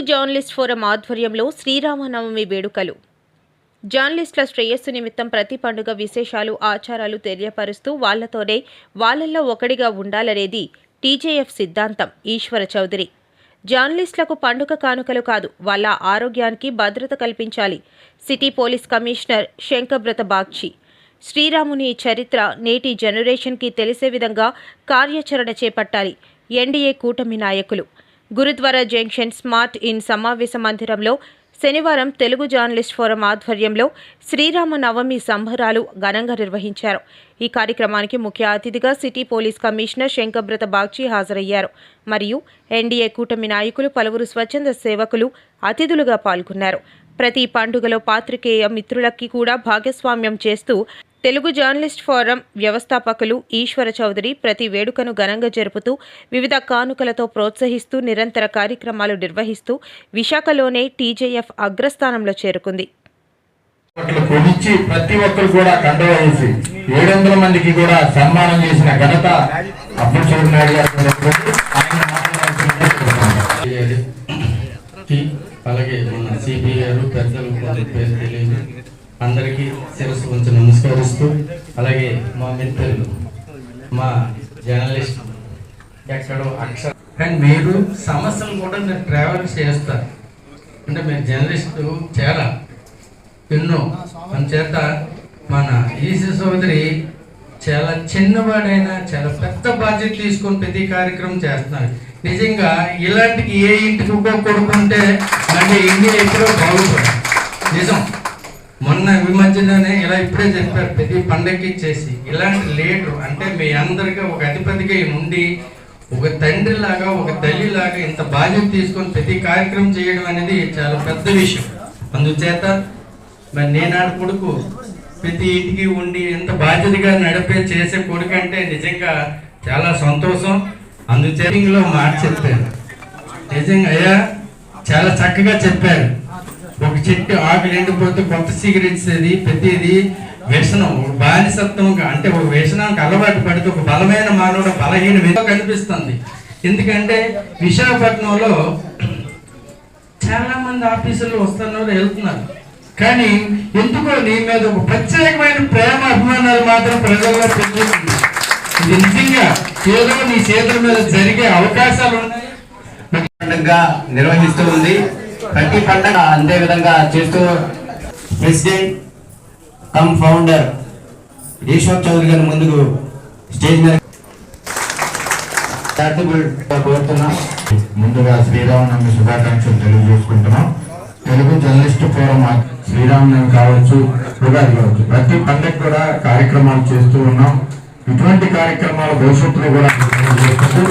Telugu journalist forum ఆధ్వర్యంలో శ్రీరామనవమి వేడుకలు. జర్నలిస్టుల శ్రేయస్సు నిమిత్తం ప్రతి పండుగ విశేషాలు ఆచారాలు తెలియపరుస్తూ వాళ్ళతోనే వాళ్ళల్లో ఒకడిగా ఉండాలనేది టీజేఎఫ్ సిద్ధాంతం ఈశ్వర చౌదరి. జర్నలిస్టులకు పండుగ కానుకలు కాదు వాళ్ళ ఆరోగ్యానికి భద్రత కల్పించాలి city police commissioner Shankabrata Bagchi. శ్రీరాముని చరిత్ర నేటి జనరేషన్కి తెలిసే విధంగా కార్యాచరణ చేపట్టాలి ఎన్డీఏ కూటమి నాయకులు. గురుద్వారా జంక్షన్ స్మార్ట్ ఇన్ సమావేశ మందిరంలో శనివారం తెలుగు జర్నలిస్ట్ ఫోరం ఆధ్వర్యంలో శ్రీరామ నవమి సంబరాలు ఘనంగా నిర్వహించారు. ఈ కార్యక్రమానికి ముఖ్య అతిథిగా city police commissioner Shankabrata Bagchi హాజరయ్యారు. మరియు ఎన్డీఏ కూటమి నాయకులు పలువురు స్వచ్ఛంద సేవకులు అతిథులుగా పాల్గొన్నారు. ప్రతి పండుగలో పాత్రికేయ మిత్రులకి కూడా భాగస్వామ్యం చేస్తూ తెలుగు జర్నలిస్ట్ ఫోరం వ్యవస్థాపకులు ఈశ్వర చౌదరి ప్రతి వేడుకను ఘనంగా జరుపుతూ వివిధ కానుకలతో ప్రోత్సహిస్తూ నిరంతర కార్యక్రమాలు నిర్వహిస్తూ విశాఖలోనే టీజేఎఫ్ అగ్రస్థానంలో చేరుకుంది. ప్రతి ఒక్కరు కూడా కండవేసి ఏడు వందల మందికి కూడా సన్మానం చేసిన ఘనత అలాగే మన సిపి గారు పెద్దలు పేరు తెలియదు. అందరికీ శిరస్సు కొంచెం నమస్కరిస్తూ అలాగే మా మిత్రులు మా జర్నలిస్ట్ ఎక్కడో అక్షర. కానీ మీరు సమస్యలు కూడా మీరు ట్రావెల్ చేస్తారు. అంటే మీరు జర్నలిస్ట్ చాలా ఎన్నో. చేత మన ఈసీ సోదరి చాలా చిన్నవాడైన చాలా పెద్ద బాధ్యత తీసుకొని ప్రతి కార్యక్రమం చేస్తున్నారు. నిజంగా ఇలాంటి ఏ ఇంటికి ఒక్కో కొడుకుంటే అంటే ఇండియా ఎప్పుడో బాగుపడు నిజం. మొన్న ఈ మధ్యలోనే ఇలా ఇప్పుడే చెప్పారు ప్రతి పండగకి ఇచ్చేసి ఇలాంటి లీడర్ అంటే మీ అందరికీ ఒక అధిపతిగా ఉండి ఒక తండ్రి లాగా ఒక తల్లి లాగా ఇంత బాధ్యత తీసుకొని ప్రతి కార్యక్రమం చేయడం అనేది చాలా పెద్ద విషయం. అందుచేత మరి నేనాడు కొడుకు ప్రతి ఇంటికి ఉండి ఎంత బాధ్యతగా నడిపే చేసే కొడుకు అంటే నిజంగా చాలా సంతోషం. అందుచేత మాట చెప్పాను. నిజంగా అయ్యా చాలా చక్కగా చెప్పారు. ఒక చెట్టు ఆకులు ఎండిపోతే కొత్త సిగరెట్స్ అది ప్రతిది వ్యసనం. బానిసత్వంగా అంటే ఒక వ్యసనానికి అలవాటు పడితే ఒక బలమైన మానవుడు బలహీన కనిపిస్తుంది. ఎందుకంటే విశాఖపట్నంలో చాలా మంది ఆఫీసులు వస్తున్నారు వెళ్తున్నారు. కానీ ఎందుకో నీ మీద ఒక ప్రత్యేకమైన ప్రేమ అభిమానాలు మాత్రం ప్రజల్లో పెరుగుతుంది ఇది నిజంగా ఏదో నీ చేతుల మీద జరిగే అవకాశాలు ఉన్నాయి. నిర్వహిస్తూ ఉంది. ప్రతి పండుగ అంతే విధంగా చేస్తూ president cum founder Eshwar Chaudhary గారి ముందుకు స్టేజ్ మీద కోరుతున్నాం. ముందుగా శ్రీరామనవమి శుభాకాంక్షలు తెలియజేసుకుంటున్నాం. తెలుగు జర్నలిస్ట్ ఫోరం శ్రీరామనవమి కావచ్చు ఉగాది కావచ్చు. ప్రతి పండుగ కూడా కార్యక్రమాలు చేస్తూ ఉన్నాం. ఇటువంటి కార్యక్రమాలు భవిష్యత్తులో కూడా చేసుకుంటూ